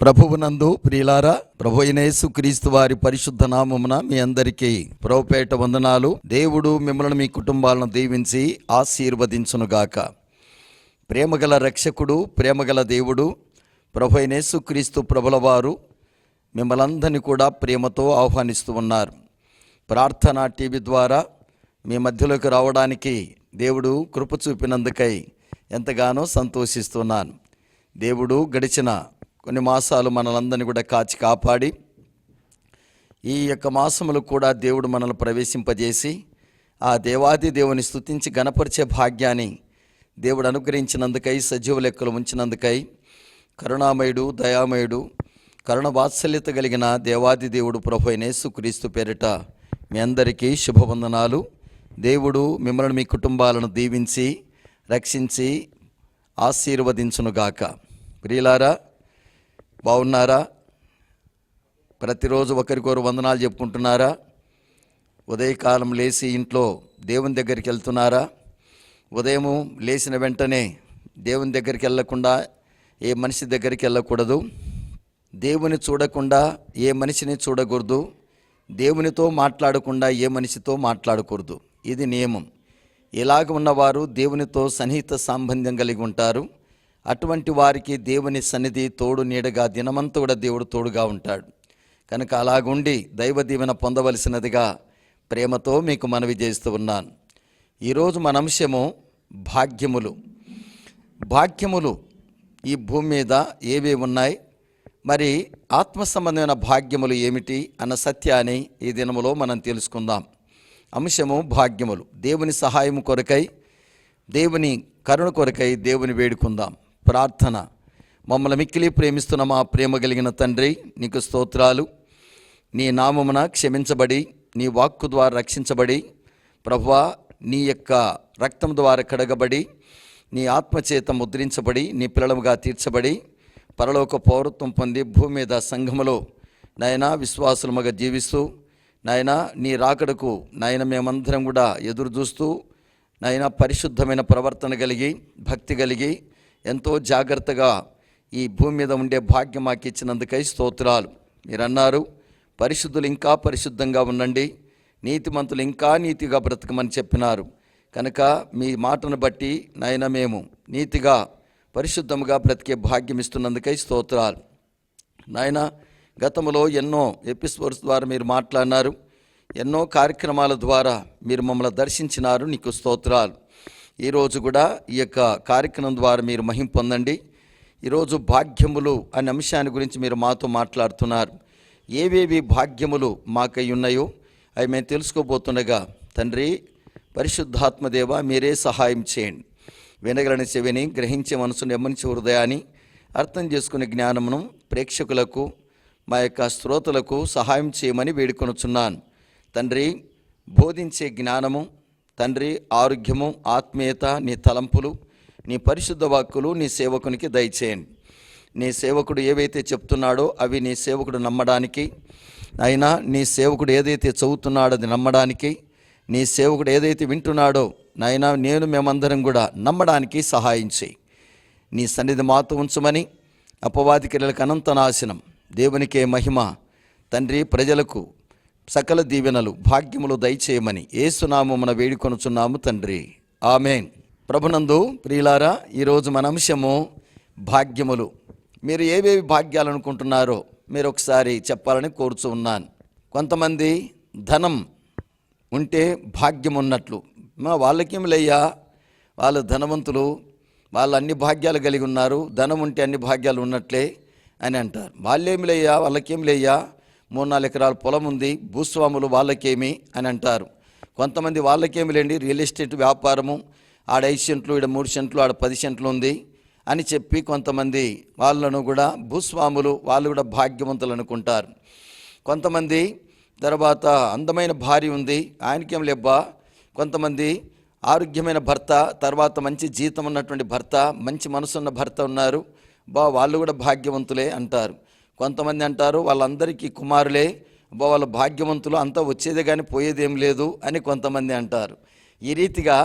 ప్రభువునందు ప్రియులారా ప్రభు యేసు క్రీస్తు వారి పరిశుద్ధ నామమున మీ అందరికీ ప్రభుపేట వందనాలు. దేవుడు మిమ్మల్ని మీ కుటుంబాలను దీవించి ఆశీర్వదించునుగాక. ప్రేమగల రక్షకుడు ప్రేమగల దేవుడు ప్రభు యేసు క్రీస్తు ప్రభుల వారు కూడా ప్రేమతో ఆహ్వానిస్తూ ఉన్నారు. ప్రార్థన టీవీ ద్వారా మీ మధ్యలోకి రావడానికి దేవుడు కృప చూపినందుకై ఎంతగానో సంతోషిస్తున్నాను. దేవుడు గడిచిన కొన్ని మాసాలు మనలందరినీ కూడా కాచి కాపాడి ఈ యొక్క మాసములు కూడా దేవుడు మనల్ని ప్రవేశింపజేసి ఆ దేవాది దేవుని స్థుతించి గణపరిచే భాగ్యాన్ని దేవుడు అనుగ్రహించినందుకై సజీవ లెక్కలు ఉంచినందుకై కరుణామయుడు దయామయుడు కరుణ వాత్సల్యత కలిగిన దేవాది దేవుడు ప్రభు అయిన పేరిట మీ అందరికీ శుభవందనాలు. దేవుడు మిమ్మల్ని మీ కుటుంబాలను దీవించి రక్షించి ఆశీర్వదించునుగాక. ప్రియులారా బాగున్నారా? ప్రతిరోజు ఒకరికొరు వందనాలు చెప్పుకుంటున్నారా? ఉదయకాలం లేచి ఇంట్లో దేవుని దగ్గరికి వెళ్తున్నారా? ఉదయము లేచిన వెంటనే దేవుని దగ్గరికి వెళ్ళకుండా ఏ మనిషి దగ్గరికి వెళ్ళకూడదు. దేవుని చూడకుండా ఏ మనిషిని చూడకూడదు. దేవునితో మాట్లాడకుండా ఏ మనిషితో మాట్లాడకూడదు. ఇది నియమం. ఇలాగ ఉన్నవారు దేవునితో సన్నిహిత సంబంధం కలిగి ఉంటారు. అటువంటి వారికి దేవుని సన్నిధి తోడు నీడగా దినమంతా కూడా దేవుడు తోడుగా ఉంటాడు. కనుక అలాగుండి దైవ దీవెన పొందవలసినదిగా ప్రేమతో మీకు మనవి చేస్తూ ఉన్నాను. ఈరోజు మన అంశము భాగ్యములు. భాగ్యములు ఈ భూమి మీద ఏవి ఉన్నాయి? మరి ఆత్మ సంబంధమైన భాగ్యములు ఏమిటి? అన్న సత్యాన్ని ఈ దినములో మనం తెలుసుకుందాం. అంశము భాగ్యములు. దేవుని సహాయం కొరకై దేవుని కరుణ కొరకై దేవుని వేడుకుందాం. ప్రార్థన. మమ్మల్ని మిక్కిలి ప్రేమిస్తున్న మా ప్రేమ కలిగిన తండ్రి నీకు స్తోత్రాలు. నీ నామమున క్షమించబడి నీ వాక్కు ద్వారా రక్షించబడి ప్రభువా నీ యొక్క రక్తం ద్వారా కడగబడి నీ ఆత్మచేత ముద్రించబడి నీ పిల్లలుగా తీర్చబడి పరలోక పౌరత్వం పొంది భూమి మీద సంఘములో నాయన విశ్వాసులముగా జీవిస్తూ నాయన నీ రాకడకు నాయన మేమందరం కూడా ఎదురు చూస్తూ నాయన పరిశుద్ధమైన ప్రవర్తన కలిగి భక్తి కలిగి ఎంతో జాగ్రత్తగా ఈ భూమి మీద ఉండే భాగ్యం మాకు ఇచ్చినందుకై స్తోత్రాలు. మీరు అన్నారు పరిశుద్ధులు ఇంకా పరిశుద్ధంగా ఉండండి నీతిమంతులు ఇంకా నీతిగా బ్రతకమని చెప్పినారు. కనుక మీ మాటను బట్టి నాయన మేము నీతిగా పరిశుద్ధముగా బ్రతికే భాగ్యం ఇస్తున్నందుకై స్తోత్రాలు. నాయన గతంలో ఎన్నో ఎపిసోడ్స్ ద్వారా మీరు మాట్లాడినారు ఎన్నో కార్యక్రమాల ద్వారా మీరు మమ్మల్ని దర్శించినారు నీకు స్తోత్రాలు. ఈరోజు కూడా ఈ యొక్క కార్యక్రమం ద్వారా మీరు మహిం పొందండి. ఈరోజు భాగ్యములు అనే అంశాన్ని గురించి మీరు మాతో మాట్లాడుతున్నారు. ఏవేవి భాగ్యములు మాకై ఉన్నాయో అవి మేము తెలుసుకోబోతుండగా తండ్రి పరిశుద్ధాత్మదేవ మీరే సహాయం చేయండి. వినగలని చెవిని గ్రహించే మనసును ఎమ్మనించే హృదయాన్ని అర్థం చేసుకునే జ్ఞానమును ప్రేక్షకులకు మా యొక్క శ్రోతలకు సహాయం చేయమని వేడుకొనుచున్నాను. తండ్రి బోధించే జ్ఞానము తండ్రి ఆరోగ్యము ఆత్మీయత నీ తలంపులు నీ పరిశుద్ధ వాక్కులు నీ సేవకునికి దయచేయండి. నీ సేవకుడు ఏవైతే చెప్తున్నాడో అవి నీ సేవకుడు నమ్మడానికి అయినా నీ సేవకుడు ఏదైతే చదువుతున్నాడో అది నమ్మడానికి నీ సేవకుడు ఏదైతే వింటున్నాడో నాయనా నేను మేమందరం కూడా నమ్మడానికి సహాయం చేయి. నీ సన్నిధి మాతో ఉంచమని అపవాది క్రియలకు అనంత నాశనం. దేవునికే మహిమ. తండ్రి ప్రజలకు సకల దీవెనలు భాగ్యములు దయచేయమని ఏసునామమున వేడుకొనుచున్నాము తండ్రి. ఆమెన్. ప్రభునందు ప్రియులారా ఈరోజు మన అంశము భాగ్యములు. మీరు ఏవేవి భాగ్యాలు అనుకుంటున్నారో మీరు ఒకసారి చెప్పాలని కోరుచు ఉన్నాను. కొంతమంది ధనం ఉంటే భాగ్యం ఉన్నట్లు. మా వాళ్ళకేం లేయ్యా? వాళ్ళు ధనవంతులు వాళ్ళు అన్ని భాగ్యాలు కలిగి ఉన్నారు. ధనం ఉంటే అన్ని భాగ్యాలు ఉన్నట్లే అని అంటారు. వాళ్ళేమి లేయా వాళ్ళకేం లేయ్యా? మూడు నాలుగు ఎకరాల పొలం ఉంది భూస్వాములు వాళ్ళకేమి అని అంటారు. కొంతమంది వాళ్ళకేమి లేండి రియల్ ఎస్టేట్ వ్యాపారము ఆడ ఐదు సెంట్లు ఈడ మూడు సెంట్లు ఆడ పది సెంట్లు ఉంది అని చెప్పి కొంతమంది వాళ్ళను కూడా భూస్వాములు వాళ్ళు కూడా భాగ్యవంతులు అనుకుంటారు. కొంతమంది తర్వాత అందమైన భార్య ఉంది ఆయనకేం లేబ్బా. కొంతమంది ఆరోగ్యమైన భర్త తర్వాత మంచి జీతం ఉన్నటువంటి భర్త మంచి మనసున్న భర్త ఉన్నారు. బా వాళ్ళు కూడా భాగ్యవంతులే అంటారు. కొంతమంది అంటారు వాళ్ళందరికీ కుమారులే అబ్బా వాళ్ళ భాగ్యవంతులు అంతా వచ్చేదే కానీ పోయేదేం లేదు అని కొంతమంది అంటారు. ఈ రీతిగా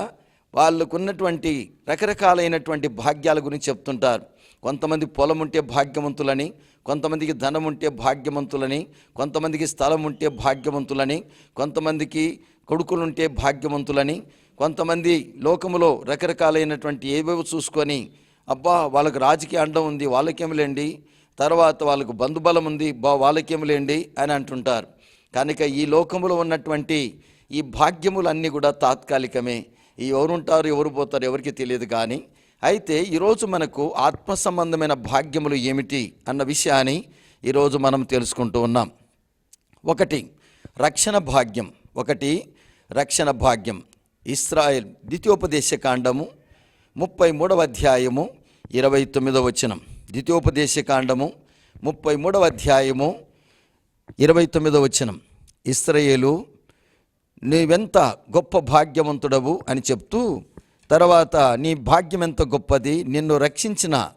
వాళ్ళకున్నటువంటి రకరకాలైనటువంటి భాగ్యాల గురించి చెప్తుంటారు. కొంతమంది పొలం ఉంటే భాగ్యవంతులని కొంతమందికి ధనం ఉంటే భాగ్యవంతులని కొంతమందికి స్థలం ఉంటే భాగ్యవంతులని కొంతమందికి కొడుకులుంటే భాగ్యవంతులని కొంతమంది లోకములో రకరకాలైనటువంటి ఏవేవో చూసుకొని అబ్బా వాళ్ళకి రాజకీయ అండం ఉంది వాళ్ళకేమిలేండి తర్వాత వాళ్ళకు బంధుబలం ఉంది బా వాళ్ళకేమిలేండి అని అంటుంటారు. కనుక ఈ లోకములో ఉన్నటువంటి ఈ భాగ్యములన్నీ కూడా తాత్కాలికమే. ఈ ఎవరుంటారు ఎవరు పోతారు ఎవరికి తెలియదు కానీ అయితే ఈరోజు మనకు ఆత్మ సంబంధమైన భాగ్యములు ఏమిటి అన్న విషయాన్ని ఈరోజు మనం తెలుసుకుంటూ ఉన్నాం. ఒకటి రక్షణ భాగ్యం. ఒకటి రక్షణ భాగ్యం. ఇస్రాయల్ ద్వితీయోపదేశ కాండము ముప్పై మూడవ అధ్యాయము ఇరవై తొమ్మిదవ వచనం. ద్వితీయోపదేశ కాండము ముప్పై మూడవ అధ్యాయము ఇరవై తొమ్మిదవ వచనం ఇస్రయేలు నీవెంత గొప్ప భాగ్యవంతుడవు? అని చెప్తూ తర్వాత నీ భాగ్యం ఎంత గొప్పది? నిన్ను రక్షించిన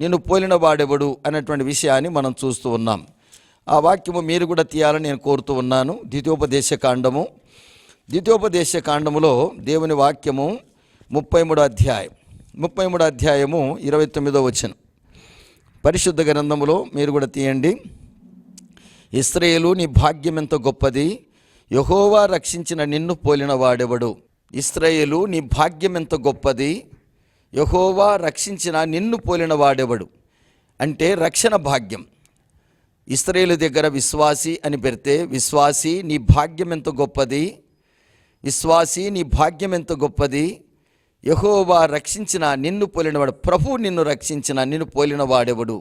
నిన్ను పోలిన వాడెవడు అనేటువంటి విషయాన్ని మనం చూస్తూ ఉన్నాం. ఆ వాక్యము మీరు కూడా తీయాలని నేను కోరుతూ ఉన్నాను. ద్వితీయోపదేశ కాండము ద్వితీయోపదేశ కాండములో దేవుని వాక్యము ముప్పై మూడో అధ్యాయం ముప్పై మూడో అధ్యాయము ఇరవై తొమ్మిదో వచనం పరిశుద్ధ గ్రంథంలో మీరు కూడా తీయండి. ఇస్రాయేలు నీ భాగ్యం ఎంత గొప్పది. యహోవా రక్షించిన నిన్ను పోలిన వాడెవడు. ఇస్రాయేలు నీ భాగ్యం ఎంత గొప్పది. యహోవా రక్షించిన నిన్ను పోలిన వాడెవడు. అంటే రక్షణ భాగ్యం. ఇస్రాయేలు దగ్గర విశ్వాసి అని పెడితే విశ్వాసి నీ భాగ్యం ఎంత గొప్పది. విశ్వాసి నీ భాగ్యం ఎంత గొప్పది. యహోవా రక్షించిన నిన్ను పోలినవాడు ప్రభు నిన్ను రక్షించిన నిన్ను పోలిన వాడెవడు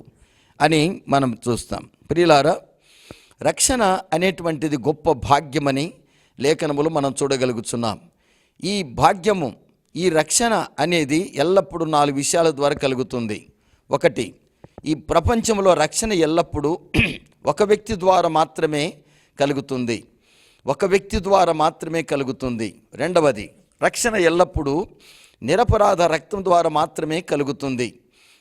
అని మనం చూస్తాం. ప్రియులారా రక్షణ అనేటువంటిది గొప్ప భాగ్యమని లేఖనములు మనం చూడగలుగుతున్నాం. ఈ భాగ్యము ఈ రక్షణ అనేది ఎల్లప్పుడూ నాలుగు విషయాల ద్వారా కలుగుతుంది. ఒకటి ఈ ప్రపంచంలో రక్షణ ఎల్లప్పుడూ ఒక వ్యక్తి ద్వారా మాత్రమే కలుగుతుంది. ఒక వ్యక్తి ద్వారా మాత్రమే కలుగుతుంది. రెండవది రక్షణ ఎల్లప్పుడూ నిరపరాధ రక్తం ద్వారా మాత్రమే కలుగుతుంది.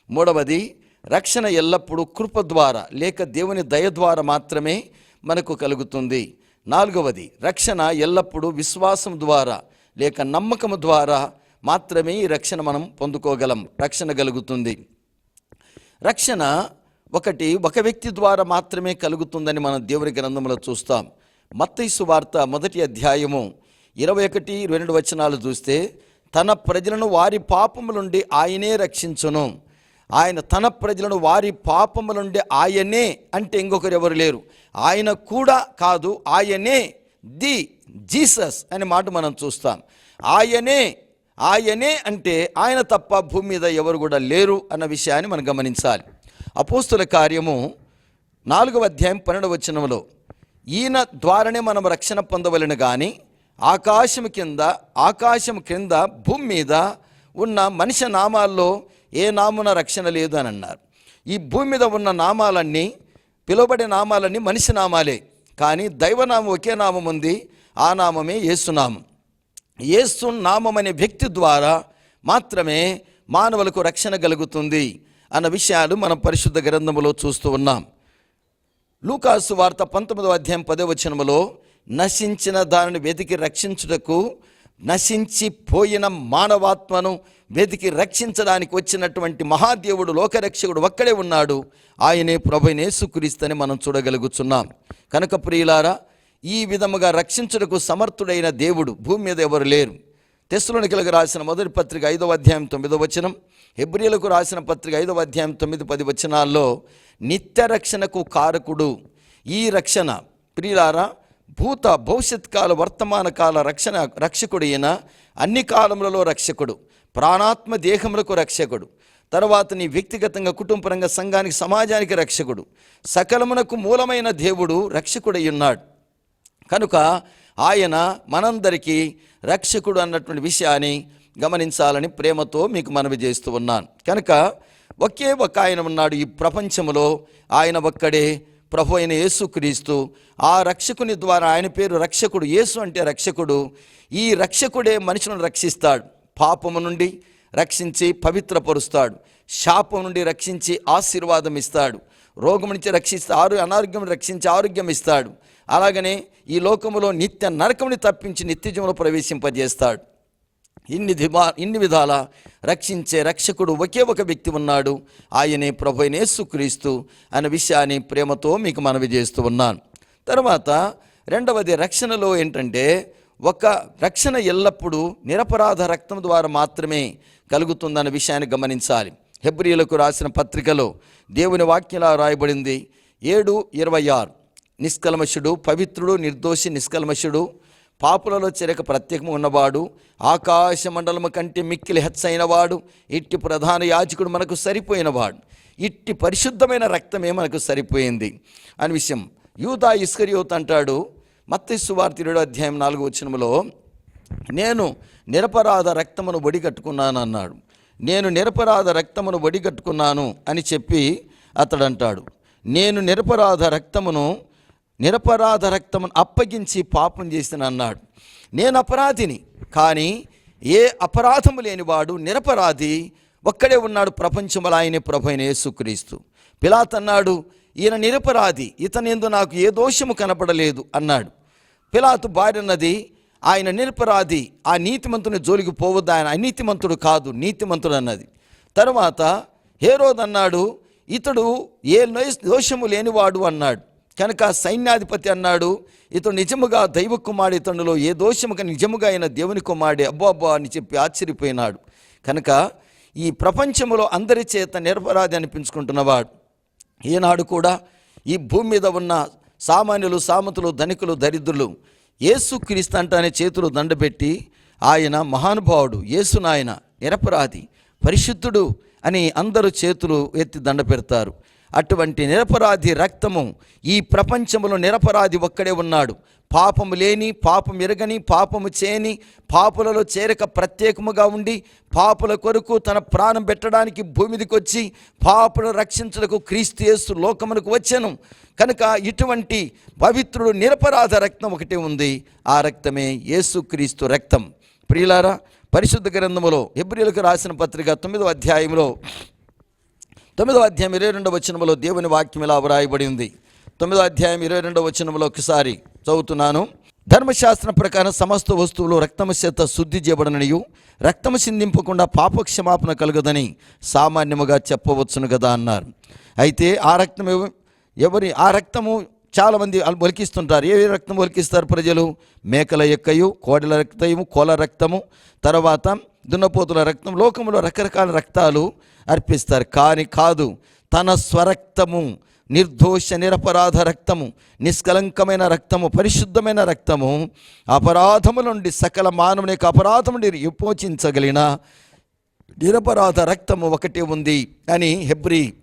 మూడవది రక్షణ ఎల్లప్పుడూ కృప ద్వారా లేక దేవుని దయ ద్వారా మాత్రమే మనకు కలుగుతుంది. నాలుగవది రక్షణ ఎల్లప్పుడూ విశ్వాసం ద్వారా లేక నమ్మకం ద్వారా మాత్రమే ఈ రక్షణ మనం పొందుకోగలం రక్షణ కలుగుతుంది. రక్షణ ఒకటి ఒక వ్యక్తి ద్వారా మాత్రమే కలుగుతుందని మనం దేవుని గ్రంథంలో చూస్తాం. మత్తైసు వార్త మొదటి అధ్యాయము ఇరవై ఒకటి ఇరవై రెండు వచనాలు చూస్తే తన ప్రజలను వారి పాపముల నుండి ఆయనే రక్షించును. ఆయన తన ప్రజలను వారి పాపముల నుండి ఆయనే అంటే ఇంకొకరు ఎవరు లేరు. ఆయన కూడా కాదు ఆయనే ది జీసస్ అనే మాట మనం చూస్తాం. ఆయనే ఆయనే అంటే ఆయన తప్ప భూమి మీద ఎవరు కూడా లేరు అన్న విషయాన్ని మనం గమనించాలి. అపోస్తుల కార్యము నాలుగవ అధ్యాయం పన్నెండవ వచనంలో ఈయన ద్వారానే మనం రక్షణ పొందవలను కానీ ఆకాశం కింద ఆకాశం కింద భూమి మీద ఉన్న మనిషి నామాల్లో ఏ నామున రక్షణ లేదు అని అన్నారు. ఈ భూమి మీద ఉన్న నామాలన్నీ పిలువబడే నామాలన్నీ మనిషి నామాలే. కానీ దైవనామం ఒకే నామం ఉంది ఆ నామమే యేసునామం. యేసు నామం అనే వ్యక్తి ద్వారా మాత్రమే మానవులకు రక్షణ కలుగుతుంది అన్న విషయాలు మనం పరిశుద్ధ గ్రంథములో చూస్తూ ఉన్నాం. లూకాసు వార్త పంతొమ్మిదవ అధ్యాయం పదే వచనములో నశించిన దానిని వెతికి రక్షించుటకు నశించిపోయిన మానవాత్మను వెతికి రక్షించడానికి వచ్చినటువంటి మహాదేవుడు లోకరక్షకుడు ఒక్కడే ఉన్నాడు. ఆయనే ప్రభు యేసుక్రీస్తని మనం చూడగలుగుతున్నాం కనుక ప్రియులారా ఈ విధముగా రక్షించుటకు సమర్థుడైన దేవుడు భూమి మీద ఎవరు లేరు. తెస్సులోనికలకు రాసిన మొదటి పత్రిక ఐదవ అధ్యాయం తొమ్మిదో వచనం హెబ్రియలకు రాసిన పత్రిక ఐదవ అధ్యాయం తొమ్మిది పది వచనాల్లో నిత్య రక్షణకు కారకుడు ఈ రక్షణ. ప్రియులారా భూత భవిష్యత్ కాల వర్తమాన కాల రక్షణ రక్షకుడు ఈయన అన్ని కాలములలో రక్షకుడు ప్రాణాత్మ దేహములకు రక్షకుడు తర్వాత నీ వ్యక్తిగతంగా కుటుంబపరంగా సంఘానికి సమాజానికి రక్షకుడు సకలమునకు మూలమైన దేవుడు రక్షకుడై ఉన్నాడు. కనుక ఆయన మనందరికీ రక్షకుడు అన్నటువంటి విషయాన్ని గమనించాలని ప్రేమతో మీకు మనవి చేస్తూ ఉన్నాను. కనుక ఒకే ఒక ఆయన ఉన్నాడు ఈ ప్రపంచంలో ఆయన ఒక్కడే ప్రభు అయిన యేసుక్రీస్తు ఆ రక్షకుని ద్వారా ఆయన పేరు రక్షకుడు యేసు అంటే రక్షకుడు ఈ రక్షకుడే మనుషులను రక్షిస్తాడు. పాపము నుండి రక్షించి పవిత్రపరుస్తాడు. శాపం నుండి రక్షించి ఆశీర్వాదం ఇస్తాడు. రోగం నుంచి రక్షిస్తే ఆరు అనారోగ్యం రక్షించి ఆరోగ్యం ఇస్తాడు. అలాగనే ఈ లోకములో నిత్య నరకముని తప్పించి నిత్య జీవంలో ప్రవేశింపజేస్తాడు. ఇన్ని దిమా ఇన్ని విధాల రక్షించే రక్షకుడు ఒకే ఒక వ్యక్తి ఉన్నాడు. ఆయనే ప్రభు యేసుక్రీస్తు అనే విషయాన్ని ప్రేమతో మీకు మనవి చేస్తూ ఉన్నాను. తర్వాత రెండవది రక్షణలో ఏంటంటే ఒక రక్షణ ఎల్లప్పుడూ నిరపరాధ రక్తం ద్వారా మాత్రమే కలుగుతుందన్న విషయాన్ని గమనించాలి. హెబ్రియులకు రాసిన పత్రికలో దేవుని వాక్యలా రాయబడింది. ఏడు ఇరవై ఆరు. నిష్కల్మషుడు పవిత్రుడు నిర్దోషి నిష్కల్మషుడు పాపులలో చెరక ప్రత్యేకము ఉన్నవాడు ఆకాశ మండలము కంటే మిక్కిలి హెచ్చైనవాడు ఇట్టి ప్రధాన యాజకుడు మనకు సరిపోయినవాడు. ఇట్టి పరిశుద్ధమైన రక్తమే మనకు సరిపోయింది. అని విషయం యూదా ఇస్కరియోత్ అంటాడు. మత్తి సువార్త అధ్యాయం నాలుగు వచ్చినములో నేను నిరపరాధ రక్తమును ఒడిగట్టుకున్నాను అన్నాడు. నేను నిరపరాధ రక్తమును వడిగట్టుకున్నాను అని చెప్పి అతడు అంటాడు నేను నిరపరాధ రక్తమును నిరపరాధ రక్తమును అప్పగించి పాపం చేసిన అన్నాడు. నేను అపరాధిని కానీ ఏ అపరాధము లేనివాడు నిరపరాధి ఒక్కడే ఉన్నాడు ప్రపంచంలో ఆయనే ప్రభు అయిన యేసుక్రీస్తు. పిలాత్ అన్నాడు ఈయన నిరపరాధి ఇతని ఎందు నాకు ఏ దోషము కనపడలేదు అన్నాడు. పిలాతు భార్యన్నది ఆయన నిరపరాధి ఆ నీతిమంతుని జోలికి పోవద్దు ఆయన అనీతిమంతుడు కాదు నీతిమంతుడు అన్నది. తరువాత హేరోద్ అన్నాడు ఇతడు ఏ దోషము లేనివాడు అన్నాడు. కనుక సైన్యాధిపతి అన్నాడు ఇతడు నిజముగా దైవ కుమారుడు ఇతడులో ఏ దోషముగా నిజముగా అయిన దేవుని కుమారుడే? అబ్బో అబ్బో అని చెప్పి ఆశ్చర్యపోయినాడు. కనుక ఈ ప్రపంచంలో అందరి చేత నిరపరాధి అనిపించుకుంటున్నవాడు. ఈనాడు కూడా ఈ భూమి మీద ఉన్న సామాన్యులు సామతులు ధనికులు దరిద్రులు యేసుక్రీస్తు అంటానే చేతులు దండబెట్టి ఆయన మహానుభావుడు యేసు నాయన నిరపరాధి పరిశుద్ధుడు అని అందరూ చేతులు ఎత్తి దండ పెడతారు. అటువంటి నిరపరాధి రక్తము ఈ ప్రపంచంలో నిరపరాధి ఒక్కడే ఉన్నాడు. పాపము లేని పాపం ఎరగని పాపము చేయని పాపులలో చేరక ప్రత్యేకముగా ఉండి పాపుల కొరకు తన ప్రాణం పెట్టడానికి భూమిదికి వచ్చి పాపులను రక్షించడకు క్రీస్తు యేసు లోకమునకు వచ్చాను. కనుక ఇటువంటి పవిత్రుడు నిరపరాధ రక్తం ఒకటి ఉంది. ఆ రక్తమే యేసుక్రీస్తు రక్తం. ప్రియులారా పరిశుద్ధ గ్రంథములో ఎబ్రిలకు రాసిన పత్రిక తొమ్మిదో అధ్యాయంలో తొమ్మిదో అధ్యాయం ఇరవై రెండవ వచనంలో దేవుని వాక్యం ఇలా వ్రాయబడింది తొమ్మిదో అధ్యాయం ఇరవై రెండవ వచనంలో ఒకసారి చదువుతున్నాను. ధర్మశాస్త్రం ప్రకారం సమస్త వస్తువులు రక్తము చేత శుద్ధి చేయబడననియు రక్తము చిందింపకుండా పాప క్షమాపణ కలుగదని సామాన్యముగా చెప్పవచ్చును కదా అన్నారు. అయితే ఆ రక్తం ఎవరి ఆ రక్తము చాలామంది ఒలికిస్తుంటారు. ఏ రక్తం ఒలికిస్తారు ప్రజలు? మేకల యొక్కయు కోడల రక్తము కోల రక్తము తర్వాత దున్నపోతుల రక్తం లోకంలో రకరకాల రక్తాలు అర్పిస్తారు. కానీ కాదు తన స్వరక్తము నిర్దోష నిరపరాధ రక్తము నిష్కలంకమైన రక్తము పరిశుద్ధమైన రక్తము అపరాధము నుండి సకల మానవుని యొక్క అపరాధము నుండి విమోచించగలిగిన నిరపరాధ రక్తము ఒకటి ఉంది అని హెబ్రి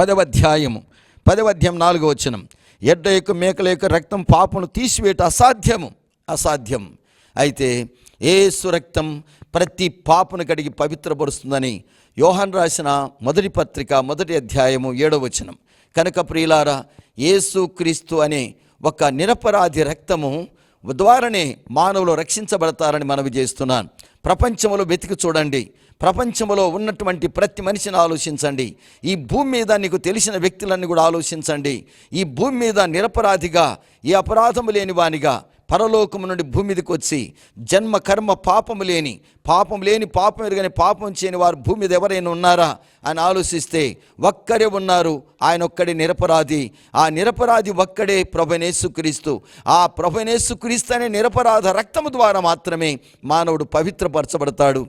పదవ అధ్యాయము పదవ అధ్యాయం నాలుగో వచనం. ఎడ్డ యొక్క మేకల యొక్క రక్తం పాపను తీసివేట అసాధ్యము అసాధ్యం. అయితే ఏసు రక్తం ప్రతి పాపను కడిగి పవిత్రపరుస్తుందని యోహాన్ రాసిన మొదటి పత్రిక మొదటి అధ్యాయము ఏడవ వచనం. కనుక ప్రియులారా యేసు క్రీస్తు అనే ఒక నిరపరాధి రక్తము ద్వారానే మానవులు రక్షించబడతారని మనవి చేస్తున్నాను. ప్రపంచంలో వెతికి చూడండి. ప్రపంచంలో ఉన్నటువంటి ప్రతి మనిషిని ఆలోచించండి. ఈ భూమి మీద నీకు తెలిసిన వ్యక్తులన్నీ కూడా ఆలోచించండి. ఈ భూమి మీద నిరపరాధిగా ఈ అపరాధము లేని వానిగా పరలోకము నుండి భూమి మీదకి వచ్చి జన్మ కర్మ పాపము లేని పాపం లేని పాపం ఎరుగని పాపం చేయని వారు భూమి మీద ఎవరైనా ఉన్నారా? అని ఆలోచిస్తే ఒక్కరే ఉన్నారు. ఆయన ఒక్కడే నిరపరాధి. ఆ నిరపరాధి ఒక్కడే ప్రభనేసుక్రీస్తు ఆ ప్రభనేసుక్రీస్తు అనే నిరపరాధ రక్తము ద్వారా మాత్రమే మానవుడు పవిత్రపరచబడతాడు.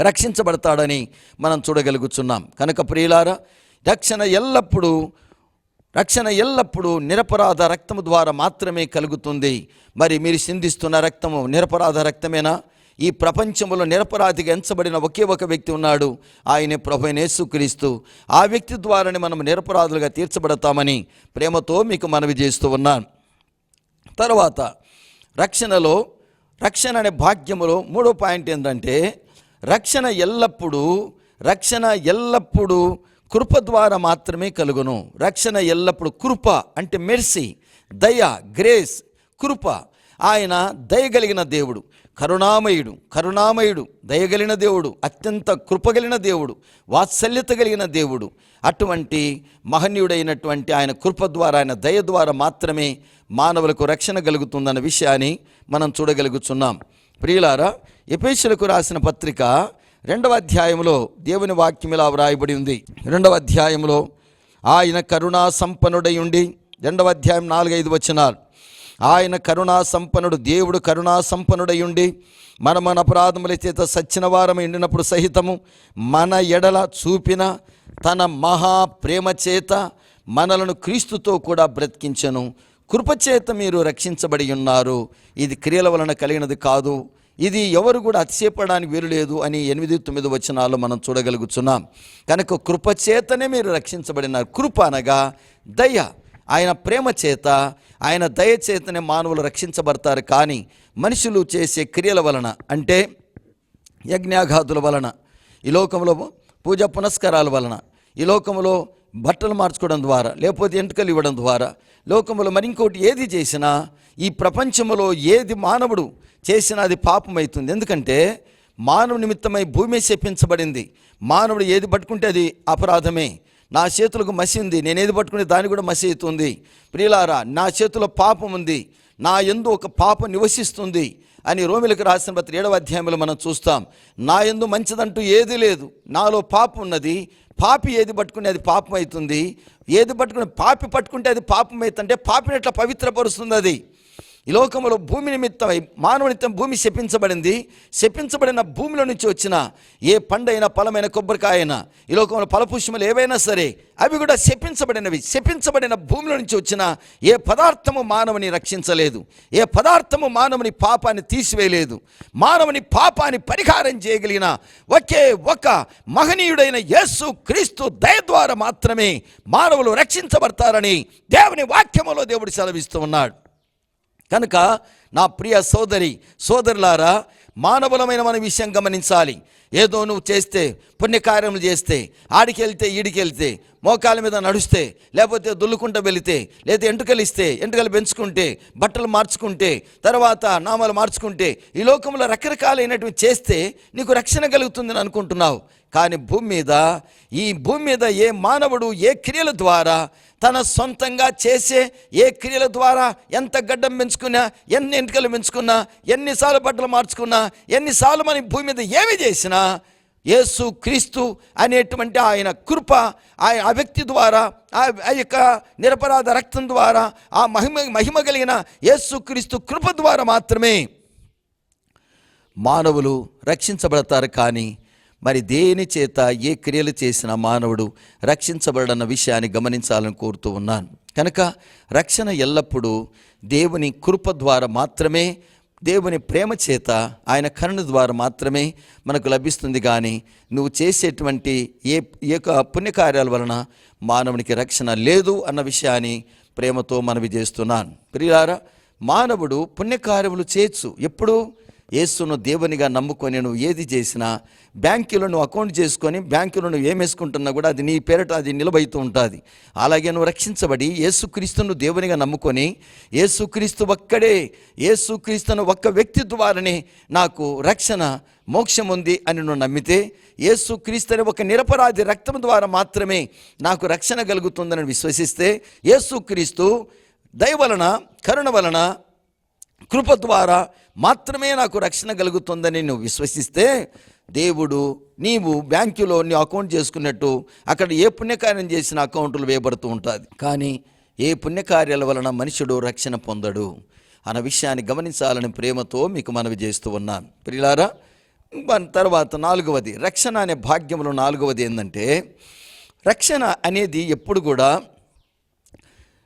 రక్షించబడతాడని మనం చూడగలుగుతున్నాం కనుక ప్రియులారా రక్షణ ఎల్లప్పుడూ రక్షణ ఎల్లప్పుడూ నిరపరాధ రక్తము ద్వారా మాత్రమే కలుగుతుంది. మరి మీరు సింధిస్తున్న రక్తము నిరపరాధ రక్తమేనా? ఈ ప్రపంచంలో నిరపరాధిగా ఎంచబడిన ఒకే ఒక వ్యక్తి ఉన్నాడు. ఆయనే ప్రభు యేసుక్రీస్తు. ఆ వ్యక్తి ద్వారానే మనం నిరపరాధులుగా తీర్చబడతామని ప్రేమతో మీకు మనవి చేస్తూ ఉన్నాను. తర్వాత రక్షణలో రక్షణ అనే భాగ్యములో మూడో పాయింట్ ఏంటంటే రక్షణ ఎల్లప్పుడూ రక్షణ ఎల్లప్పుడూ కృప ద్వారా మాత్రమే కలుగును. రక్షణ ఎల్లప్పుడూ కృప అంటే మెర్సీ దయ గ్రేస్ కృప. ఆయన దయగలిగిన దేవుడు కరుణామయుడు కరుణామయుడు దయగలిగిన దేవుడు అత్యంత కృపగలిగిన దేవుడు వాత్సల్యత కలిగిన దేవుడు. అటువంటి మహనీయుడైనటువంటి ఆయన కృప ద్వారా ఆయన దయ ద్వారా మాత్రమే మానవులకు రక్షణ కలుగుతుందన్న విషయాన్ని మనం చూడగలుగుతున్నాం ప్రియులారా ఎపేషులకు రాసిన పత్రిక రెండవ అధ్యాయంలో దేవుని వాక్యం ఇలా వ్రాయబడి ఉంది. రెండవ అధ్యాయంలో ఆయన కరుణా సంపన్నుడై ఉండి రెండవ అధ్యాయం నాలుగైదు వచనాలు. ఆయన కరుణా సంపన్నుడు దేవుడు కరుణా సంపన్నుడై ఉండి మన మన అపరాధముల చేత సచ్చిన వారం ఎండినప్పుడు సహితము మన ఎడల చూపిన తన మహా ప్రేమ చేత మనలను క్రీస్తుతో కూడా బ్రతికించను. కృపచేత మీరు రక్షించబడి ఉన్నారు. ఇది క్రియల వలన కలిగినది కాదు. ఇది ఎవరు కూడా అతిశయపడడానికి వీలు లేదు అని ఎనిమిది తొమ్మిది వచనాలు మనం చూడగలుగుతున్నాం. కనుక కృపచేతనే మీరు రక్షించబడినారు. కృప అనగా దయ. ఆయన ప్రేమ చేత ఆయన దయ చేతనే మానవులు రక్షించబడతారు. కానీ మనుషులు చేసే క్రియల వలన అంటే యజ్ఞాఘాతుల వలన ఈ లోకంలో పూజ పునస్కారాల వలన ఈ లోకంలో బట్టలు మార్చుకోవడం ద్వారా లేకపోతే ఎంటుకలు ఇవ్వడం ద్వారా లోకంలో మరింకోటి ఏది చేసినా ఈ ప్రపంచంలో ఏది మానవుడు చేసిన అది పాపమవుతుంది ఎందుకంటే మానవ నిమిత్తమై భూమి శపించబడింది మానవుడు ఏది పట్టుకుంటే అది అపరాధమే. నా చేతులకు మసి ఉంది. నేను ఏది పట్టుకునే దాని కూడా మసి అవుతుంది. ప్రియులారా నా చేతిలో పాపం ఉంది. నా ఎందు ఒక పాపం నివసిస్తుంది అని రోమిలకు రాసిన పత్రి ఏడవ అధ్యాయంలో మనం చూస్తాం. నా ఎందు మంచిదంటూ ఏది లేదు. నాలో పాపం ఉన్నది. పాపి ఏది పట్టుకునే అది పాపం అవుతుంది. ఏది పట్టుకునే పాపి పట్టుకుంటే అది పాపం అవుతుంటే పాపిని ఎట్లా పవిత్రపరుస్తుంది అది? ఈ లోకంలో భూమి నిమిత్తమై మానవ నిమిత్తం భూమి శపించబడింది. శపించబడిన భూమిలో నుంచి వచ్చిన ఏ పండైనా ఫలమైన కొబ్బరికాయ అయినా ఈ లోకంలో ఫలపుష్యములు ఏవైనా సరే అవి కూడా శపించబడినవి. శపించబడిన భూమిలో నుంచి వచ్చిన ఏ పదార్థము మానవుని రక్షించలేదు. ఏ పదార్థము మానవుని పాపాన్ని తీసివేయలేదు. మానవుని పాపాన్ని పరిహారం చేయగలిగిన ఒకే ఒక మహనీయుడైన యేసు క్రీస్తు దయ ద్వారా మాత్రమే మానవులు రక్షించబడతారని దేవుని వాక్యములో దేవుడు సెలవిస్తూ ఉన్నాడు. కనుక నా ప్రియ సోదరి సోదరులారా మానవులమైన మన విషయం గమనించాలి. ఏదో నువ్వు చేస్తే పుణ్యకార్యములు చేస్తే ఆడికి వెళ్తే ఈడికి వెళ్తే మోకాల మీద నడుస్తే లేకపోతే దుల్లుకుంటూ వెళితే లేదా ఎంటుకలిస్తే ఎంటుకలు పెంచుకుంటే బట్టలు మార్చుకుంటే తర్వాత నామాలు మార్చుకుంటే ఈ లోకంలో రకరకాలైనటువంటి చేస్తే నీకు రక్షణ కలుగుతుందని అనుకుంటున్నావు. కానీ భూమి మీద ఈ భూమి మీద ఏ మానవుడు ఏ క్రియల ద్వారా తన సొంతంగా చేసే ఏ క్రియల ద్వారా ఎంత గడ్డం పెంచుకున్నా ఎన్ని ఎంటుకలు పెంచుకున్నా ఎన్నిసార్లు బట్టలు మార్చుకున్నా ఎన్నిసార్లు మన భూమి మీద ఏమి చేసినా యేసు క్రీస్తు అనేటువంటి ఆయన కృప ఆయన ఆ వ్యక్తి ద్వారా ఆ ఆ యొక్క నిరపరాధ రక్తం ద్వారా ఆ మహిమ మహిమ కలిగిన యేసు క్రీస్తు కృప ద్వారా మాత్రమే మానవులు రక్షించబడతారు కానీ మరి దేని చేత ఏ క్రియలు చేసిన మానవుడు రక్షించబడన్న విషయాన్ని గమనించాలని కోరుతూ ఉన్నాను. కనుక రక్షణ ఎల్లప్పుడూ దేవుని కృప ద్వారా మాత్రమే దేవుని ప్రేమ చేత ఆయన కరుణ ద్వారా మాత్రమే మనకు లభిస్తుంది. కానీ నువ్వు చేసేటువంటి ఏ ఏ యొక్క పుణ్యకార్యాల వలన మానవునికి రక్షణ లేదు అన్న విషయాన్ని ప్రేమతో మనవి చేస్తున్నాను. ప్రియారా మానవుడు పుణ్యకార్యములు చేయొచ్చు. ఎప్పుడు? యేసును దేవునిగా నమ్ముకొని నువ్వు ఏది చేసినా బ్యాంకులో నువ్వు అకౌంట్ చేసుకొని బ్యాంకులో నువ్వు ఏమేసుకుంటున్నా కూడా అది నీ పేరట అది నిలబడుతూ ఉంటుంది. అలాగే నువ్వు రక్షించబడి యేసుక్రీస్తును దేవునిగా నమ్ముకొని యేసుక్రీస్తు ఒక్కడే యేసుక్రీస్తును ఒక్క వ్యక్తి ద్వారానే నాకు రక్షణ మోక్షం ఉంది అని నువ్వు నమ్మితే ఏసుక్రీస్తుని ఒక నిరపరాధి రక్తం ద్వారా మాత్రమే నాకు రక్షణ కలుగుతుందని విశ్వసిస్తే ఏసుక్రీస్తు దయ వలన కరుణ వలన కృప ద్వారా మాత్రమే నాకు రక్షణ కలుగుతుందని నువ్వు విశ్వసిస్తే దేవుడు నీవు బ్యాంకులో నీ అకౌంట్ చేసుకున్నట్టు అక్కడ ఏ పుణ్యకార్యం చేసిన అకౌంట్లు వేయబడుతూ ఉంటుంది. కానీ ఏ పుణ్యకార్యాల వలన మనుషుడు రక్షణ పొందడు? అన్న విషయాన్ని గమనించాలని ప్రేమతో మీకు మనవి చేస్తూ ఉన్నాను. ప్రియులారా తర్వాత నాలుగవది రక్షణ అనే భాగ్యంలో నాలుగవది ఏంటంటే రక్షణ అనేది ఎప్పుడు కూడా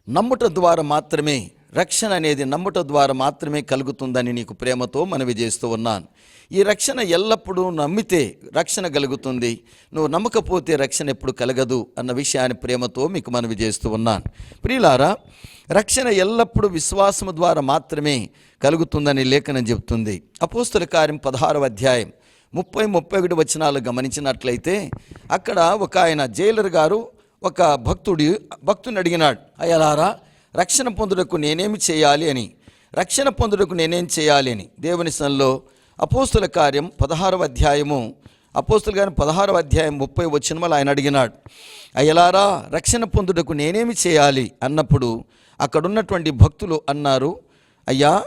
నమ్ముట ద్వారా మాత్రమే రక్షణ అనేది నమ్ముట ద్వారా మాత్రమే కలుగుతుందని నీకు ప్రేమతో మనవి చేస్తూ ఉన్నాను. ఈ రక్షణ ఎల్లప్పుడూ నమ్మితే రక్షణ కలుగుతుంది. నువ్వు నమ్మకపోతే రక్షణ ఎప్పుడు కలగదు అన్న విషయాన్ని ప్రేమతో మీకు మనవి చేస్తూ ఉన్నాను. ప్రియులారా రక్షణ ఎల్లప్పుడూ విశ్వాసము ద్వారా మాత్రమే కలుగుతుందని లేఖనం చెబుతుంది. అపోస్తుల కార్యం పదహారవ అధ్యాయం ముప్పై ముప్పై ఒకటి వచనాలు గమనించినట్లయితే అక్కడ ఒక ఆయన జైలర్ గారు ఒక భక్తుడి భక్తుని అడిగినాడు. అయ్యలారా రక్షణ పొందుటకు నేనేమి చేయాలి అని. రక్షణ పొందుటకు నేనేం చేయాలి అని. దేవుని సన్నిలో అపోస్తుల కార్యం పదహారవ అధ్యాయము. అపోస్తుల గారి పదహారవ అధ్యాయం ముప్పై వచ్చిన ఆయన అడిగినాడు. అయ్యలారా రక్షణ పొందుటకు నేనేమి చేయాలి? అన్నప్పుడు అక్కడున్నటువంటి భక్తులు అన్నారు అయ్యా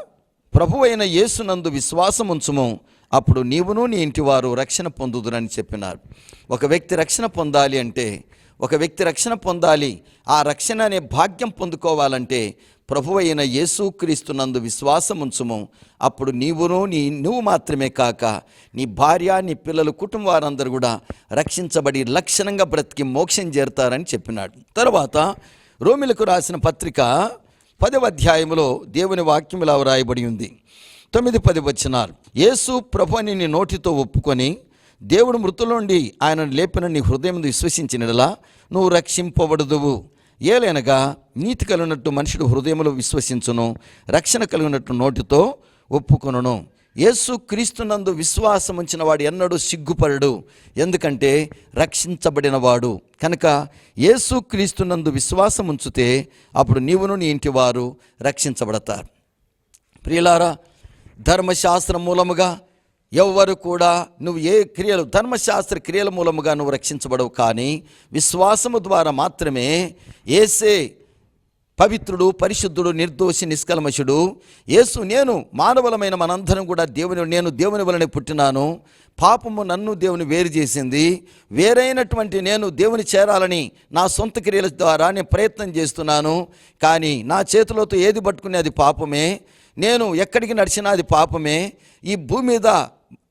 ప్రభు అయిన యేసునందు విశ్వాసం ఉంచుము. అప్పుడు నీవును నీ ఇంటి వారు రక్షణ పొందుదురని చెప్పినారు. ఒక వ్యక్తి రక్షణ పొందాలి అంటే ఒక వ్యక్తి రక్షణ పొందాలి ఆ రక్షణ అనే భాగ్యం పొందుకోవాలంటే ప్రభు అయిన యేసుక్రీస్తునందు విశ్వాసం ఉంచుము. అప్పుడు నీవును నీ నువ్వు మాత్రమే కాక నీ భార్య నీ పిల్లలు కుటుంబ వారందరూ కూడా రక్షించబడి లక్షణంగా బ్రతికి మోక్షం చేరుతారని చెప్పినాడు. తర్వాత రోమిలకు రాసిన పత్రిక పదవ అధ్యాయములో దేవుని వాక్యములా వ్రాయబడి ఉంది. తొమ్మిది పది వచ్చినారు యేసు ప్రభు అని నీ నోటితో ఒప్పుకొని దేవుడు మృతుల నుండి ఆయనను లేపిన నీ హృదయం విశ్వసించినలా నువ్వు రక్షింపబడదువు. ఏలైనగా నీతి కలిగినట్టు మనుషుడు హృదయములో విశ్వసించును రక్షణ కలిగినట్టు నోటితో ఒప్పుకొనును. యేసు క్రీస్తునందు విశ్వాసం ఉంచిన వాడు ఎన్నడూ సిగ్గుపడడు ఎందుకంటే రక్షించబడినవాడు. కనుక యేసు క్రీస్తునందు విశ్వాసం ఉంచితే అప్పుడు నీవును నీ ఇంటి వారు రక్షించబడతారు. ప్రియులారా ధర్మశాస్త్రం మూలముగా ఎవ్వరు కూడా నువ్వు ఏ క్రియలు ధర్మశాస్త్ర క్రియల మూలముగా నువ్వు రక్షించబడవు కానీ విశ్వాసము ద్వారా మాత్రమే ఏసే పవిత్రుడు పరిశుద్ధుడు నిర్దోషి నిష్కల్మషుడు యేసు నేను మానవులమైన మనందరం కూడా దేవుని నేను దేవుని వలనే పుట్టినాను. పాపము నన్ను దేవుని వేరు చేసింది. వేరైనటువంటి నేను దేవుని చేరాలని నా సొంత క్రియల ద్వారా నేను ప్రయత్నం చేస్తున్నాను. కానీ నా చేతులతో ఏది పట్టుకునే అది పాపమే. నేను ఎక్కడికి నడిచినా అది పాపమే. ఈ భూమి మీద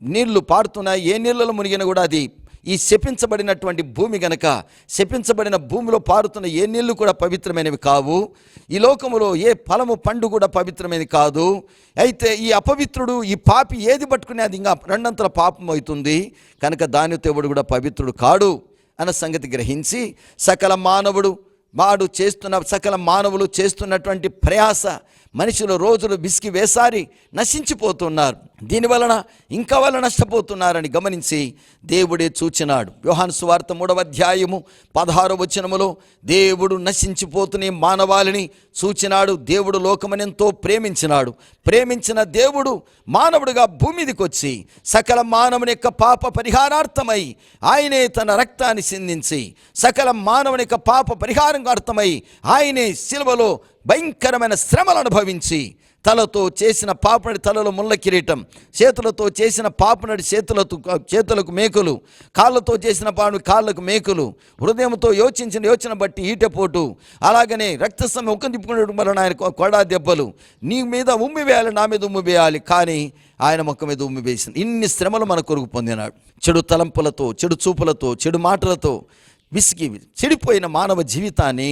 నీళ్ళు పారుతున్నాయి ఏ నీళ్ళలో మునిగిన కూడా అది ఈ శపించబడినటువంటి భూమి గనక శపించబడిన భూమిలో పారుతున్న ఏ నీళ్ళు కూడా పవిత్రమైనవి కావు. ఈ లోకములో ఏ ఫలము పండు కూడా పవిత్రమైనది కాదు. అయితే ఈ అపవిత్రుడు ఈ పాపి ఏది పట్టుకునే అది ఇంకా రెండంతల పాపం అవుతుంది. కనుక దాని దేవుడు కూడా పవిత్రుడు కాడు అన్న సంగతి గ్రహించి సకల మానవుడు వాడు చేస్తున్న సకల మానవులు చేస్తున్నటువంటి ప్రయాస మనుషులు రోజులు బిసికి వేసారి నశించిపోతున్నారు. దీని వలన ఇంకా వల్ల నష్టపోతున్నారని గమనించి దేవుడే చూచినాడు. వ్యూహాను సువార్త మూడవ అధ్యాయము పదహారు వచనములో దేవుడు నశించిపోతున్న మానవాళిని చూచినాడు. దేవుడు లోకమనెంతో ప్రేమించినాడు. ప్రేమించిన దేవుడు మానవుడిగా భూమిదికి వచ్చి సకల మానవుని యొక్క పాప పరిహారార్థమై ఆయనే తన రక్తాన్ని సిందించి సకల మానవుని యొక్క పాప పరిహారం అర్థమై ఆయనే శిలువలో భయంకరమైన శ్రమలు అనుభవించి తలతో చేసిన పాపనడి తలలో ముళ్ళ కిరీటం చేతులతో చేసిన పాపనడి చేతులతో చేతులకు మేకులు కాళ్ళతో చేసిన పాపని కాళ్ళకు మేకులు హృదయంతో యోచించిన యోచన బట్టి ఈటపోటు అలాగనే రక్తస్వామి ముఖం తిప్పుకునే వలన ఆయన కొడా దెబ్బలు. నీ మీద ఉమ్మి వేయాలి నా మీద ఉమ్మి వేయాలి కానీ ఆయన మొక్క మీద ఉమ్మి వేసింది. ఇన్ని శ్రమలు మన కొరకు పొందినాడు. చెడు తలంపులతో చెడు చూపులతో చెడు మాటలతో విసిగి చెడిపోయిన మానవ జీవితాన్ని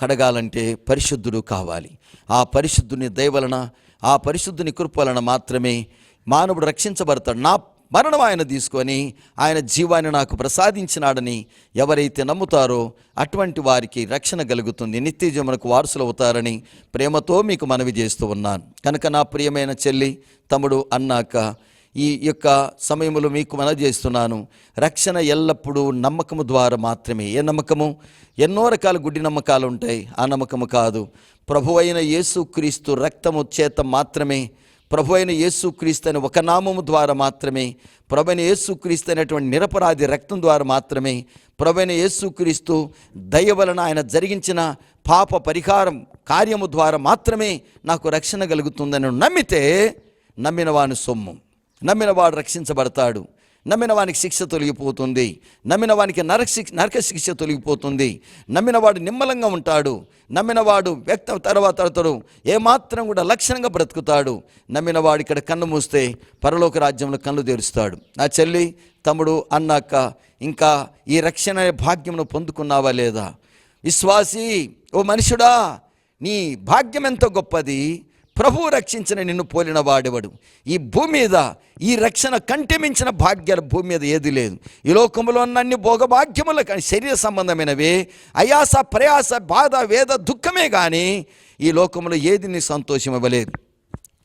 కడగాలంటే పరిశుద్ధుడు కావాలి. ఆ పరిశుద్ధుని దయవలన ఆ పరిశుద్ధుని కృప వలన మాత్రమే మానవుడు రక్షించబడతాడు. నా మరణం ఆయన తీసుకొని ఆయన జీవాన్ని నాకు ప్రసాదించినాడని ఎవరైతే నమ్ముతారో అటువంటి వారికి రక్షణ కలుగుతుంది. నిత్య జీవనకు వారసులు అవుతారని ప్రేమతో మీకు మనవి చేస్తూ ఉన్నాను. కనుక నా ప్రియమైన చెల్లి తమ్ముడు అన్నాక ఈ యొక్క సమయంలో మీకు మనజేస్తున్నాను రక్షణ ఎల్లప్పుడూ నమ్మకము ద్వారా మాత్రమే. ఏ నమ్మకము? ఎన్నో రకాల గుడ్డి నమ్మకాలు ఉంటాయి. ఆ నమ్మకము కాదు. ప్రభు అయిన యేసుక్రీస్తు రక్తము చేత మాత్రమే. ప్రభు అయిన యేసుక్రీస్తు అనే ఒక నామము ద్వారా మాత్రమే. ప్రభు అయిన యేసుక్రీస్తు అనేటువంటి నిరపరాధి రక్తం ద్వారా మాత్రమే. ప్రభు అయిన యేసుక్రీస్తు దయ వలన ఆయన జరిగించిన పాప పరిహారం కార్యము ద్వారా మాత్రమే నాకు రక్షణ కలుగుతుందని నమ్మితే నమ్మిన వాని సొమ్ము. నమ్మిన వాడు రక్షించబడతాడు. నమ్మిన వానికి శిక్ష తొలగిపోతుంది. నమ్మిన వానికి నరక శిక్ష నరక శిక్ష తొలగిపోతుంది. నమ్మిన వాడు నిమ్మలంగా ఉంటాడు. నమ్మిన వాడు వ్యక్తం తర్వాత అతడు ఏమాత్రం కూడా లక్షణంగా బ్రతుకుతాడు. నమ్మిన వాడు ఇక్కడ కన్ను మూస్తే పరలోక రాజ్యంలో కన్ను తెరుస్తాడు. నా చెల్లి తమ్ముడు అన్నాక ఇంకా ఈ రక్షణ భాగ్యమును పొందుకున్నావా లేదా? విశ్వాసి ఓ మనుషుడా నీ భాగ్యం ఎంత గొప్పది. ప్రభువు రక్షించిన నిన్ను పోలిన వాడేవాడు? ఈ భూమి మీద ఈ రక్షణ కంటి మించిన భాగ్యాలు భూమి మీద ఏది లేదు. ఈ లోకంలో ఉన్న అన్ని భోగభాగ్యముల కానీ శరీర సంబంధమైనవే అయాస ప్రయాస బాధ వేద దుఃఖమే కానీ ఈ లోకంలో ఏది నీ సంతోషం ఇవ్వలేదు.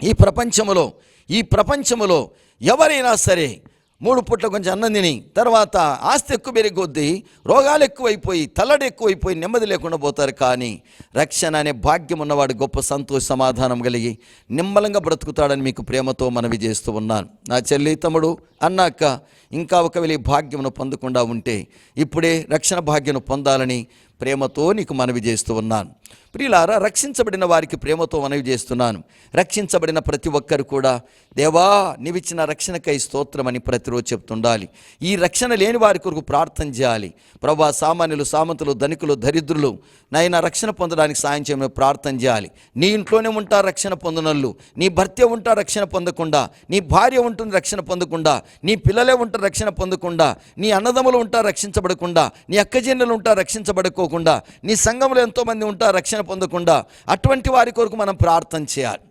ఈ ప్రపంచములో ఈ ప్రపంచములో ఎవరైనా సరే మూడు పూట్ల కొంచెం అన్నం తిని తర్వాత ఆస్తి ఎక్కువ పెరిగొద్ది రోగాలు ఎక్కువైపోయి తల్లడి ఎక్కువైపోయి నెమ్మది లేకుండా పోతారు. కానీ రక్షణ అనే భాగ్యం ఉన్నవాడు గొప్ప సంతోష సమాధానం కలిగి నిమ్మలంగా బ్రతుకుతాడని మీకు ప్రేమతో మనవి చేస్తూ ఉన్నాను. నా చెల్లి తమ్ముడు అన్నాక ఇంకా ఒకవేళ ఈ భాగ్యమును పొందకుండా ఉంటే ఇప్పుడే రక్షణ భాగ్యను పొందాలని ప్రేమతో నీకు మనవి చేస్తూ ఉన్నాను. ప్రియులారా రక్షించబడిన వారికి ప్రేమతో మనవి చేస్తున్నాను. రక్షించబడిన ప్రతి ఒక్కరు కూడా దేవా నీవిచ్చిన రక్షణకై స్తోత్రమని ప్రతిరోజు చెప్తుండాలి. ఈ రక్షణ లేని వారి కొరకు ప్రార్థన చేయాలి. ప్రభా సామాన్యులు సామంతులు ధనికులు దరిద్రులు నైనా రక్షణ పొందడానికి సాయం చేయమని ప్రార్థన చేయాలి. నీ ఇంట్లోనే ఉంటా రక్షణ పొందనళ్ళు. నీ భర్త ఉంటా రక్షణ పొందకుండా. నీ భార్య ఉంటుంది రక్షణ పొందకుండా. నీ పిల్లలే ఉంటారు రక్షణ పొందకుండా. నీ అన్నదమ్ములు ఉంటా రక్షించబడకుండా. నీ అక్కజనులు ఉంటా రక్షించబడుకోకుండా. నీ సంఘంలో ఎంతోమంది ఉంటా రక్షణ పొందకుండా అటువంటి వారి కొరకు మనం ప్రార్థన చేయాలి.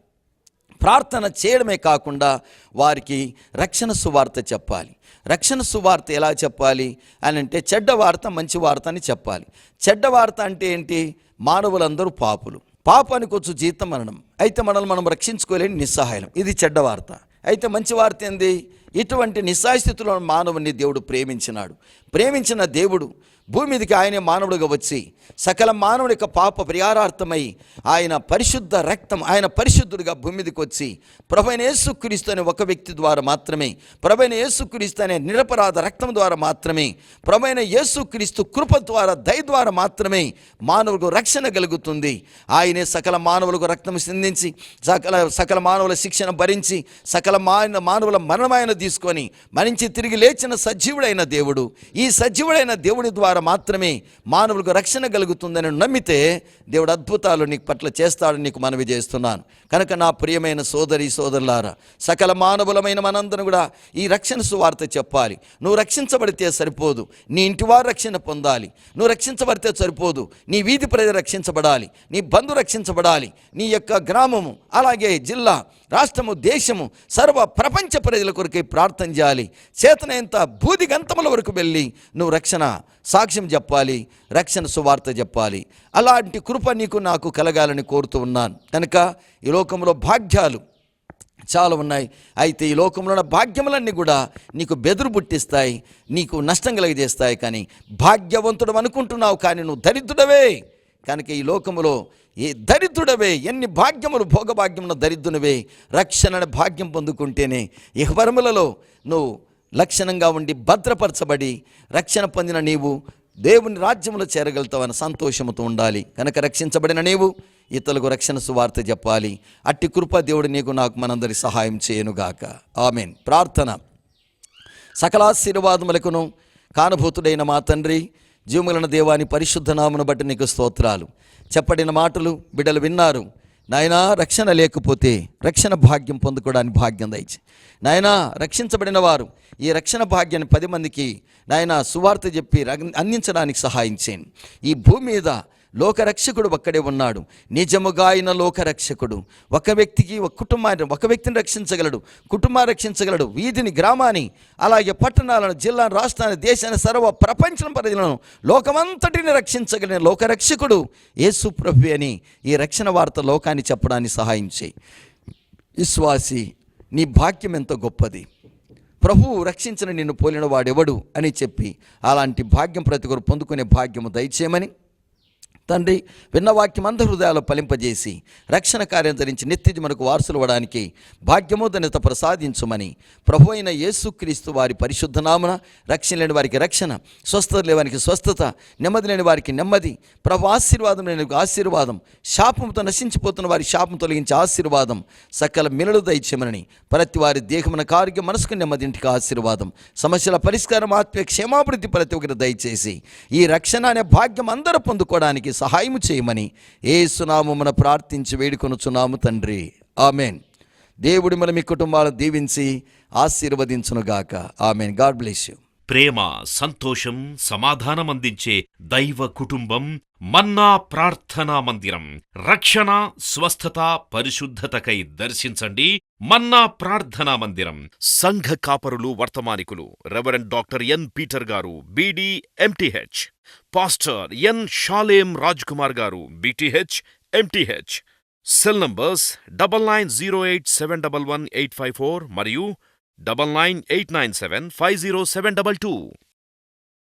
ప్రార్థన చేయడమే కాకుండా వారికి రక్షణ సువార్త చెప్పాలి. రక్షణ సువార్త ఎలా చెప్పాలి అని అంటే చెడ్డ వార్త మంచి వార్త అని చెప్పాలి. చెడ్డ వార్త అంటే ఏంటి? మానవులందరూ పాపులు. పాపానికి వచ్చు జీతం అనడం అయితే మనల్ని మనం రక్షించుకోలేని నిస్సహాయం. ఇది చెడ్డ వార్త. అయితే మంచి వార్త ఏంది? ఇటువంటి నిస్సాయ స్థితిలో మానవుని దేవుడు ప్రేమించినాడు. ప్రేమించిన దేవుడు భూమి మీదకి ఆయనే మానవుడిగా వచ్చి సకల మానవుడి యొక్క పాప పరిహారార్థమై ఆయన పరిశుద్ధ రక్తం ఆయన పరిశుద్ధుడిగా భూమి మీదకి వచ్చి ప్రభైన యేసుక్రీస్తు అనే ఒక వ్యక్తి ద్వారా మాత్రమే ప్రభైన యేసుక్రీస్తు అనే నిరపరాధ రక్తం ద్వారా మాత్రమే ప్రభైన యేసుక్రీస్తు కృప ద్వారా దయ ద్వారా మాత్రమే మానవులకు రక్షణ కలుగుతుంది. ఆయనే సకల మానవులకు రక్తం సిందించి సకల సకల మానవుల శిక్షణ భరించి సకల మాన మానవుల మరణమైన తీసుకొని మరించి తిరిగి లేచిన సజీవుడైన దేవుడు. ఈ సజీవుడైన దేవుడి ద్వారా మాత్రమే మానవులకు రక్షణ కలుగుతుందని నమ్మితే దేవుడు అద్భుతాలు నీకు పట్ల చేస్తాడని నీకు మనవి చేస్తున్నాను. కనుక నా ప్రియమైన సోదరి సోదరులారా సకల మానవులమైన మనందరం కూడా ఈ రక్షణ సువార్త చెప్పాలి. నువ్వు రక్షించబడితే సరిపోదు. నీ ఇంటివారు రక్షణ పొందాలి. నువ్వు రక్షించబడితే సరిపోదు. నీ వీధి ప్రజలు రక్షించబడాలి. నీ బంధు రక్షించబడాలి. నీ యొక్క గ్రామము అలాగే జిల్లా రాష్ట్రము దేశము సర్వ ప్రపంచ ప్రజల కొరకై ప్రార్థన చేయాలి. చేతనంత బూది గంతముల వరకు వెళ్ళి నువ్వు రక్షణ సాక్ష్యం చెప్పాలి. రక్షణ సువార్త చెప్పాలి. అలాంటి కృప నీకు నాకు కలగాలని కోరుతూ ఉన్నాను. కనుక ఈరోజు లోకంలో భాగ్యాలు చాలా ఉన్నాయి. అయితే ఈ లోకంలో ఉన్న భాగ్యములన్నీ కూడా నీకు బెదురు పుట్టిస్తాయి నీకు నష్టం కలిగజేస్తాయి కానీ భాగ్యవంతుడు అనుకుంటున్నావు కానీ నువ్వు దరిద్రుడవే. కనుక ఈ లోకములో ఏ దరిద్రుడవే ఎన్ని భాగ్యములు భోగభాగ్యమున దరిద్రునివే. రక్షణ భాగ్యం పొందుకుంటేనే ఇహపరములలో నువ్వు లక్షణంగా ఉండి భద్రపరచబడి రక్షణ పొందిన నీవు దేవుని రాజ్యంలో చేరగలుగుతావని సంతోషముతో ఉండాలి. కనుక రక్షించబడిన నీవు ఇతరులకు రక్షణ సువార్త చెప్పాలి. అట్టి కృప దేవుడు నీకు నాకు మనందరి సహాయం చేయనుగాక. ఆమెన్. ప్రార్థన. సకలాశీర్వాదములకును కానుభూతుడైన మా తండ్రి జీవములన దేవాని పరిశుద్ధ నామను బట్టి నీకు స్తోత్రాలు. చెప్పడిన మాటలు బిడ్డలు విన్నారు. నాయనా రక్షణ లేకపోతే రక్షణ భాగ్యం పొందుకోవడానికి భాగ్యం దయచి నాయనా రక్షించబడిన వారు ఈ రక్షణ భాగ్యాన్ని పది మందికి నాయన సువార్త చెప్పి అందించడానికి సహాయం చేయండి. ఈ భూమి మీద లోకరక్షకుడు ఒక్కడే ఉన్నాడు. నిజముగా ఆయన లోకరక్షకుడు. ఒక వ్యక్తికి ఒక కుటుంబాన్ని ఒక వ్యక్తిని రక్షించగలడు. కుటుంబాన్ని రక్షించగలడు. వీధిని గ్రామాన్ని అలాగే పట్టణాలను జిల్లాను రాష్ట్రాన్ని దేశాన్ని సర్వ ప్రపంచం ప్రజలను లోకమంతటిని రక్షించగలిగిన లోకరక్షకుడు యేసు ప్రభు అని ఈ రక్షణ వార్త లోకాన్ని చెప్పడానికి సహాయం చేయి. విశ్వాసి నీ భాగ్యం ఎంత గొప్పది. ప్రభువు రక్షించిన నిన్ను పోలిన వాడెవడు అని చెప్పి అలాంటి భాగ్యం ప్రతి ఒక్కరు పొందుకునే భాగ్యము దయచేయమని తండ్రి విన్న వాక్యం అంధ హృదయాలు ఫలింపజేసి రక్షణ కార్యం ధరించి నిత్యది మనకు వారసులు ఇవ్వడానికి భాగ్యమోదనత ప్రసాదించుమని ప్రభు అయిన యేసుక్రీస్తు వారి పరిశుద్ధనామన రక్షణ లేని వారికి రక్షణ స్వస్థత లేవానికి స్వస్థత నెమ్మది లేని వారికి నెమ్మది ప్రభు ఆశీర్వాదం లేని ఆశీర్వాదం శాపంతో నశించిపోతున్న వారి శాపం తొలగించే ఆశీర్వాదం సకల మిలలు దయచేమని ప్రతి వారి దేహమున కార్యం మనసుకు నెమ్మదింటికి ఆశీర్వాదం సమస్యల పరిష్కారం ఆత్మీయ క్షేమాభివృద్ధి ప్రతి ఒక్కరు దయచేసి ఈ రక్షణ అనే భాగ్యం అందరూ పొందుకోవడానికి సహాయం చేయమని ఏ సునామమున ప్రార్థించి వేడుకొనుచున్నాము తండ్రి. ఆమెన్. దేవుడి మన మీ కుటుంబాలను దీవించి ఆశీర్వదించునుగాక. ఆమెన్. God bless you. ప్రేమ సంతోషం సమాధానం అందించే దైవ కుటుంబం మన్నా ప్రార్థనా మందిరం. రక్షణ స్వస్థత పరిశుద్ధతకై దర్శించండి మన్నా ప్రార్థనా మందిరం. సంఘ కాపరులు వర్తమానికులు రెవరెండ్ డాక్టర్ ఎన్ పీటర్ గారు BD MTh pastor N Shalem Raj Kumar గారు BTh MTh. Cell numbers double nine zero eight seven double one eight five four మరియు double nine eight nine seven five zero seven double two.